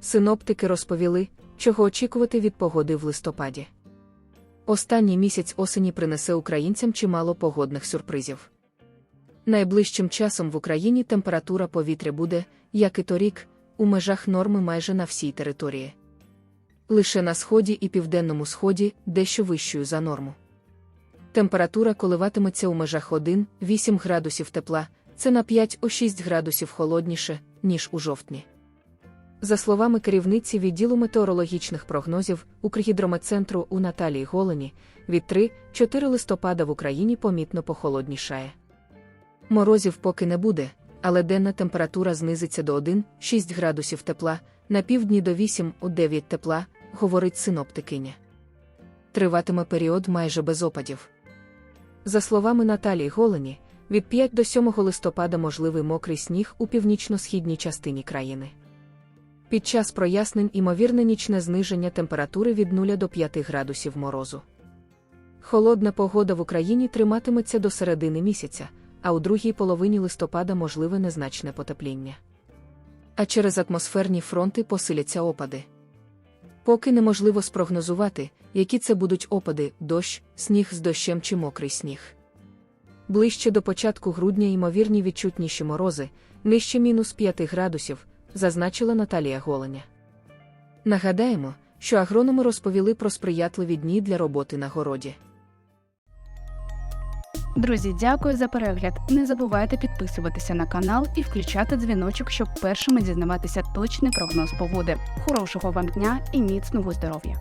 Синоптики розповіли, чого очікувати від погоди в листопаді. Останній місяць осені принесе українцям чимало погодних сюрпризів. Найближчим часом в Україні температура повітря буде, як і торік, у межах норми майже на всій території. Лише на сході і південному сході дещо вищою за норму. Температура коливатиметься у межах 1-8 градусів тепла, це на 5-6 градусів холодніше, ніж у жовтні. За словами керівниці відділу метеорологічних прогнозів Укргідрометцентру у Наталії Голені, від 3-4 листопада в Україні помітно похолоднішає. Морозів поки не буде, але денна температура знизиться до 1-6 градусів тепла, на півдні до 8-9 тепла, говорить синоптикиня. Триватиме період майже без опадів. За словами Наталії Голені, від 5 до 7 листопада можливий мокрий сніг у північно-східній частині країни. Під час прояснень імовірне нічне зниження температури від 0 до 5 градусів морозу. Холодна погода в Україні триматиметься до середини місяця, а у другій половині листопада можливе незначне потепління. А через атмосферні фронти посиляться опади. Поки неможливо спрогнозувати, які це будуть опади, дощ, сніг з дощем чи мокрий сніг. Ближче до початку грудня ймовірні відчутніші морози, нижче мінус 5 градусів, зазначила Наталія Голеня. Нагадаємо, що агрономи розповіли про сприятливі дні для роботи на городі. Друзі, дякую за перегляд. Не забувайте підписуватися на канал і включати дзвіночок, щоб першими дізнаватися точний прогноз погоди. Хорошого вам дня і міцного здоров'я!